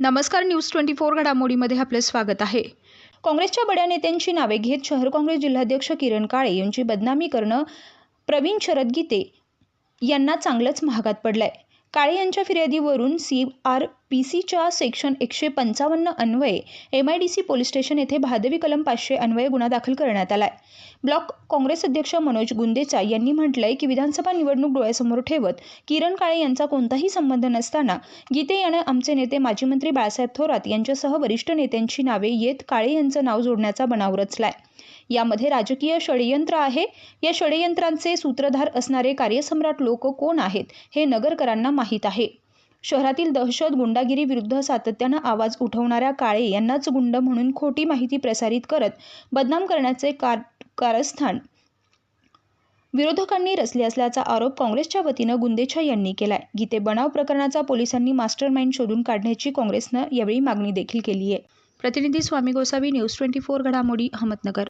नमस्कार news twenty four घडामोडीमध्ये आपले स्वागत आहे. काँग्रेसच्या बड्या नेत्यांची नावे घेत शहर काँग्रेस जिल्हाध्यक्ष किरण काळे यांची बदनामी करणं प्रवीण शरद गीते यांना चांगलंच महागात पडलंय. काळे यांच्या फिर्यादीवरून सी आर पी सीच्या सेक्शन एकशे पंचावन्न अन्वये M I D C police station येथे भादवी कलम पाचशे अन्वये गुन्हा दाखल करण्यात आलाय. ब्लॉक काँग्रेस अध्यक्ष मनोज गुंदेचा यांनी म्हटलंय की विधानसभा निवडणूक डोळ्यासमोर ठेवत किरण काळे यांचा कोणताही संबंध नसताना गीते यानं आमचे नेते माजी मंत्री बाळासाहेब थोरात यांच्यासह वरिष्ठ नेत्यांची नावे येत काळे यांचं नाव जोडण्याचा बनाव रचलाय. यामध्ये राजकीय षडयंत्र आहे. या षडयंत्रांचे सूत्रधार असणारे कार्यसम्राट लोक कोण आहेत हे नगरकरांना माहीत आहे. शहरातील दहशत गुंडागिरी विरुद्ध सातत्यानं आवाज उठवणाऱ्या काळे यांनाच गुंड म्हणून खोटी माहिती प्रसारित करत बदनाम करण्याचे कार कारस्थान विरोधकांनी रचले असल्याचा आरोप काँग्रेसच्या वतीनं गुंदेछा यांनी केलाय. गीते बनाव प्रकरणाचा पोलिसांनी मास्टर माइंड शोधून काढण्याची काँग्रेसनं यावेळी मागणी देखील केली आहे प्रतिनिधी Swami Gosavi news twenty four घडामोडी अहमदनगर.